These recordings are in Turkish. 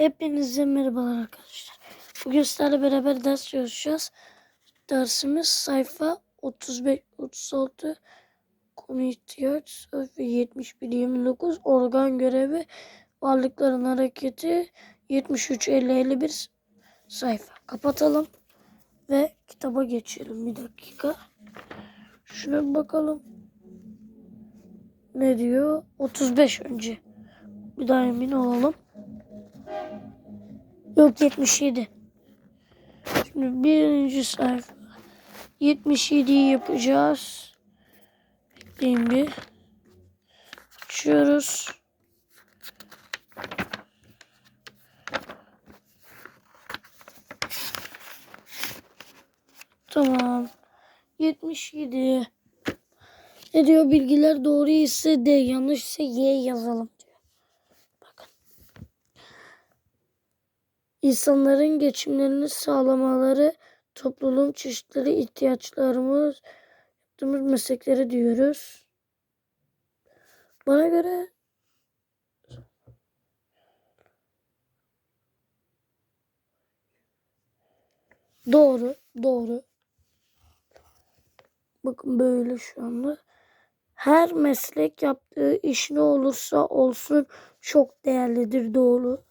Hepinize merhabalar arkadaşlar. Bugün sizlerle beraber ders çalışacağız. Dersimiz sayfa 35 36 konu ihtiyaç sayfa 71 29 organ görevi varlıkların hareketi 73 50 51 sayfa. Kapatalım ve kitaba geçelim bir dakika. Şuna bakalım. Ne diyor? 35 önce. Bir daha emin olalım. Yok 77. Şimdi birinci sayfa. 77'yi yapacağız. Bekleyin bir. Açıyoruz. Tamam. 77. Ne diyor bilgiler doğru ise D yanlış ise Y yazalım diyor. Bakın. İnsanların geçimlerini sağlamaları, topluluğun çeşitleri, ihtiyaçlarımız, yaptığımız meslekleri diyoruz. Bana göre doğru, doğru. Bakın böyle şu anda. Her meslek yaptığı iş ne olursa olsun çok değerlidir doğru.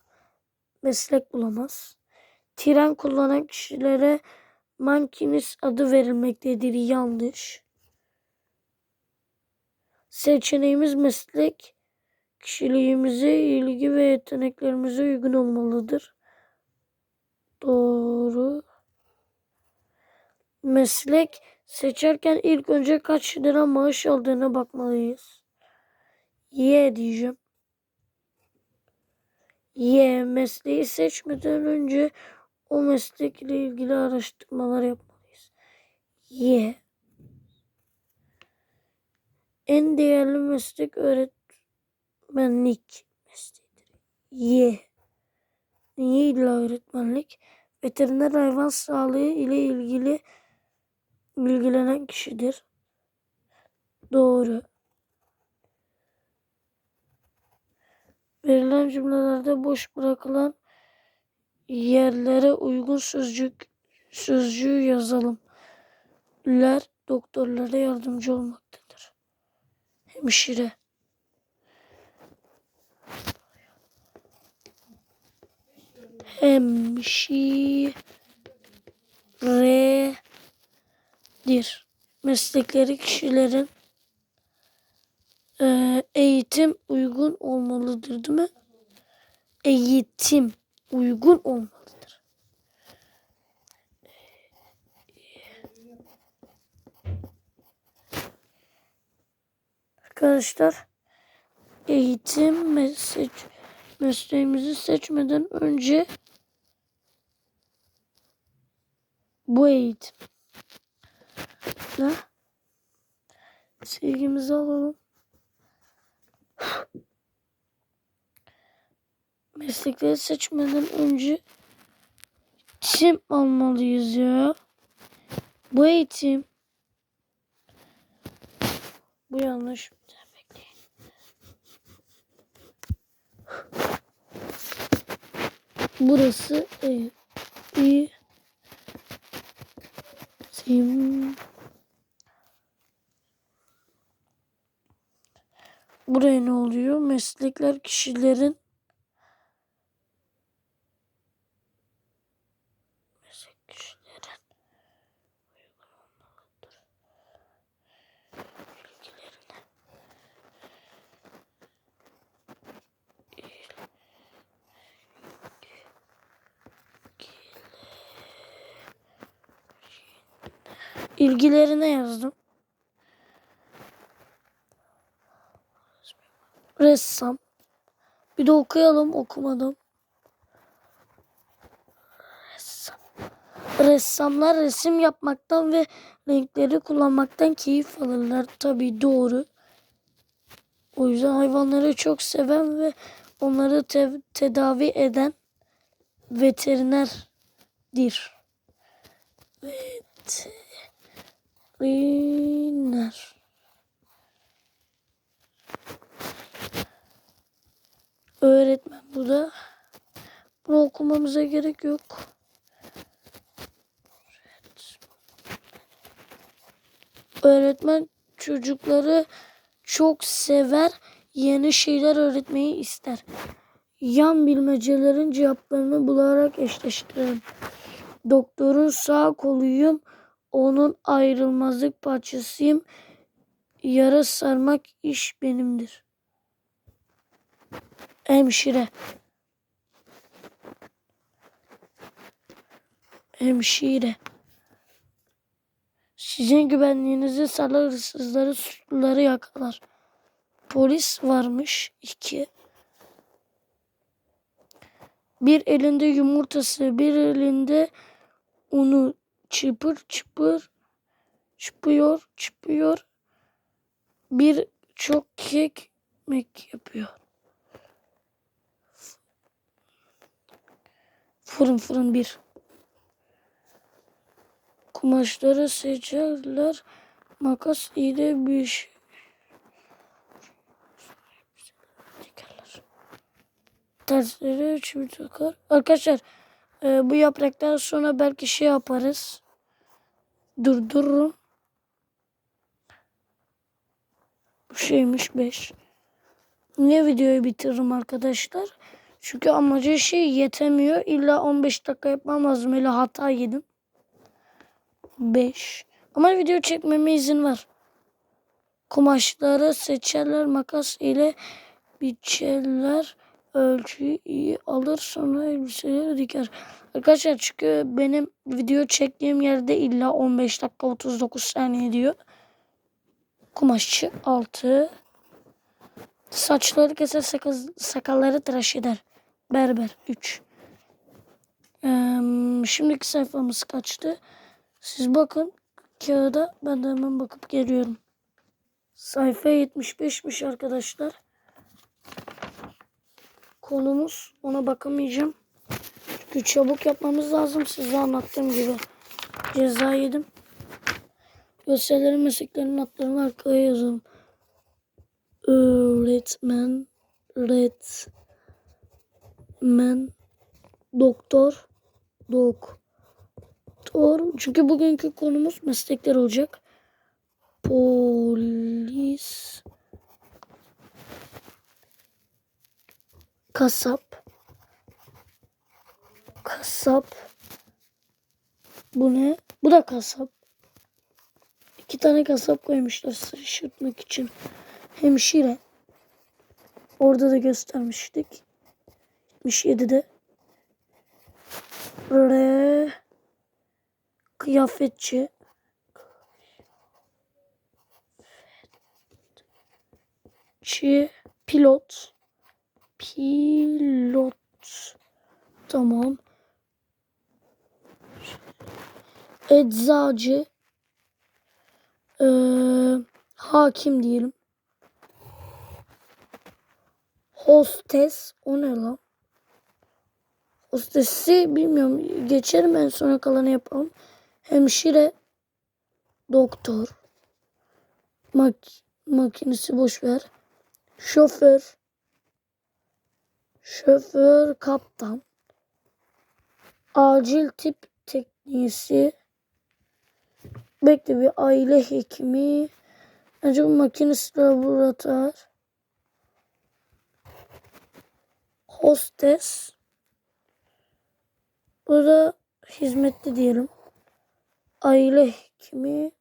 Meslek bulamaz. Tren kullanan kişilere mankinist adı verilmektedir yanlış. Seçeneğimiz meslek kişiliğimize, ilgi ve yeteneklerimize uygun olmalıdır. Doğru. Meslek seçerken ilk önce kaç lira maaş aldığına bakmalıyız. Y diyeceğim. Y mesleği seçmeden önce o meslek ile ilgili araştırmalar yapmalıyız. Y en değerli meslek öğretmenlik mesleğidir. Y niye illa öğretmenlik? Veteriner hayvan sağlığı ile ilgili ilgilenen kişidir. Doğru. Verilen cümlelerde boş bırakılan yerlere uygun sözcük sözcüğü yazalım. Ler doktorlara yardımcı olmaktadır. Hemşire. Hemşiredir. Meslekleri kişilerin eğitim uygun olmalıdır değil mi? Eğitim uygun olmalıdır. Arkadaşlar eğitim meslek, mesleğimizi seçmeden önce bu eğitim sevgimizi alalım. Meslekleri seçmeden önce eğitim almalıyız ya. Bu eğitim bu yanlış. Burası e, i sim Buraya ne oluyor? Meslekler kişilerin ilgilerine yazdım. Ressam. Bir de okuyalım okumadım. Ressam. Ressamlar resim yapmaktan ve renkleri kullanmaktan keyif alırlar. Tabii doğru. O yüzden hayvanları çok seven ve onları te- tedavi eden veterinerdir. Veteriner. Öğretmen bu da. Bunu okumamıza gerek yok. Öğretmen çocukları çok sever, yeni şeyler öğretmeyi ister. Yan bilmecelerin cevaplarını bularak eşleştirelim. Doktorun sağ koluyum, onun ayrılmazlık parçasıyım. Yara sarmak iş benimdir. Hemşire. Hemşire. Sizin güvenliğinizi sağlar hırsızları, suçluları yakalar. Polis varmış. iki. Bir elinde yumurtası, bir elinde unu çıpır çıpır çıpıyor çıpıyor. Bir çok kek mek yapıyor. Fırın fırın bir. Kumaşları seçerler. Makas ile bir şey. Tersleri çivi takar. Arkadaşlar e, bu yapraktan sonra belki şey yaparız. Durdururum. Bu şeymiş 5. Niye videoyu bitiririm arkadaşlar? Çünkü amacı şey yetemiyor. İlla 15 dakika yapmam lazım. Öyle hata yedim. 5. Ama video çekmeme izin var. Kumaşları seçerler makas ile biçerler. Ölçüyü iyi alır sonra elbiseleri diker. Arkadaşlar çünkü benim video çektiğim yerde illa 15 dakika 39 saniye diyor. Kumaşçı 6. Saçları keser sakal, sakalları tıraş eder. Berber 3. Ee, şimdiki sayfamız kaçtı? Siz bakın kağıda ben de hemen bakıp geliyorum. Sayfa 75'miş arkadaşlar. Konumuz ona bakamayacağım. Çünkü çabuk yapmamız lazım size anlattığım gibi. Ceza yedim. Gösterilerin mesleklerinin adlarını arkaya yazalım. Öğretmen, öğretmen, doktor, doktor. Çünkü bugünkü konumuz meslekler olacak. Polis, kasap, kasap. Bu ne? Bu da kasap. İki tane kasap koymuşlar şaşırtmak için. Hemşire. Orada da göstermiştik. 77'de. Re kıyafetçi. Çi pilot. Pilot. Tamam. Eczacı. Ee, hakim diyelim. Hostes. O ne lan? Hostesi bilmiyorum. Geçerim en sona kalanı yapalım. Hemşire. Doktor. Mak makinesi boş ver. Şoför. Şoför kaptan. Acil tip teknisi. Bekle bir aile hekimi. Acaba makinesi laboratuvar. Hostes. Burada hizmetli diyelim. Aile hekimi.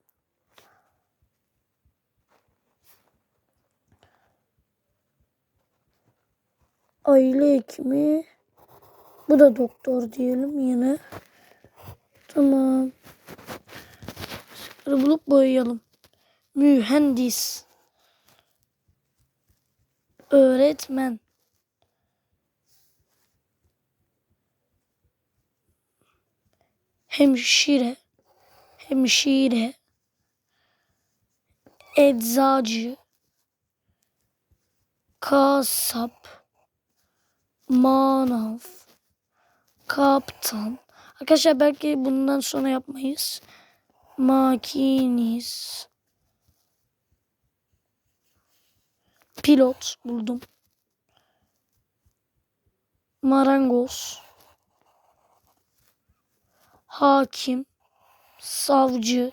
Aile hekimi. Bu da doktor diyelim yine. Tamam. Şunları bulup boyayalım. Mühendis. Öğretmen. Hemşire. Hemşire. Eczacı. Kasap. Manav. Kaptan. Arkadaşlar belki bundan sonra yapmayız. Makiniz. Pilot buldum. Marangoz. Hakim. Savcı.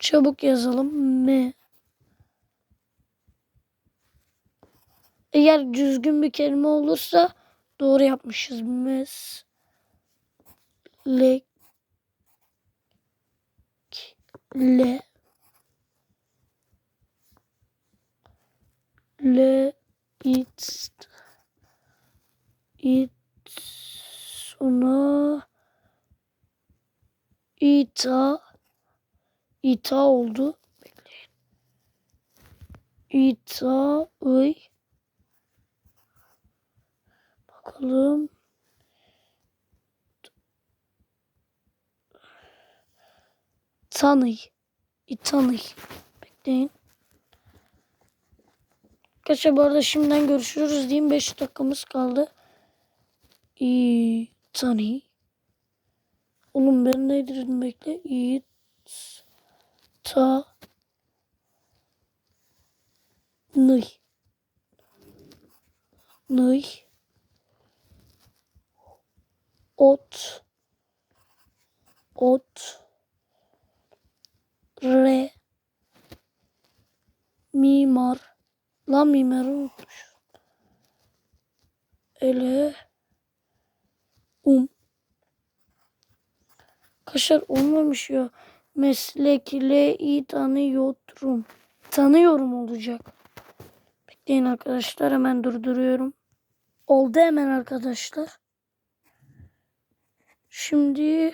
Çabuk yazalım. M. Eğer düzgün bir kelime olursa doğru yapmışız. Meslek le le it it sonra ita ita oldu. Bekleyin. İta ıy bakalım. Tanıy. İtanıy. Bekleyin. Arkadaşlar bu arada şimdiden görüşürüz diyeyim. 5 dakikamız kaldı. İtanıy. Oğlum ben ne dedim bekle. İt ta nıy. Nıy. Ot. Ot. Re. Mimar. Lan mimarı unutmuş. Ele. Um. Kaşar olmamış ya. Meslekle iyi tanıyorum. Tanıyorum olacak. Bekleyin arkadaşlar hemen durduruyorum. Oldu hemen arkadaşlar. Şimdi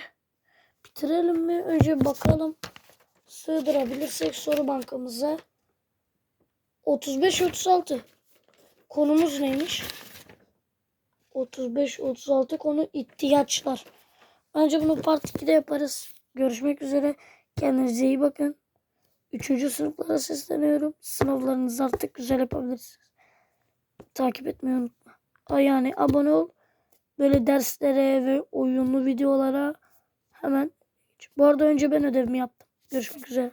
bitirelim mi? Önce bakalım. Sığdırabilirsek soru bankamıza. 35-36. Konumuz neymiş? 35-36 konu ihtiyaçlar. Bence bunu part 2'de yaparız. Görüşmek üzere. Kendinize iyi bakın. Üçüncü sınıflara sesleniyorum. Sınavlarınızı artık güzel yapabilirsiniz. Takip etmeyi unutma. Yani abone ol. Böyle derslere ve oyunlu videolara hemen. Bu arada önce ben ödevimi yaptım. Görüşmek üzere.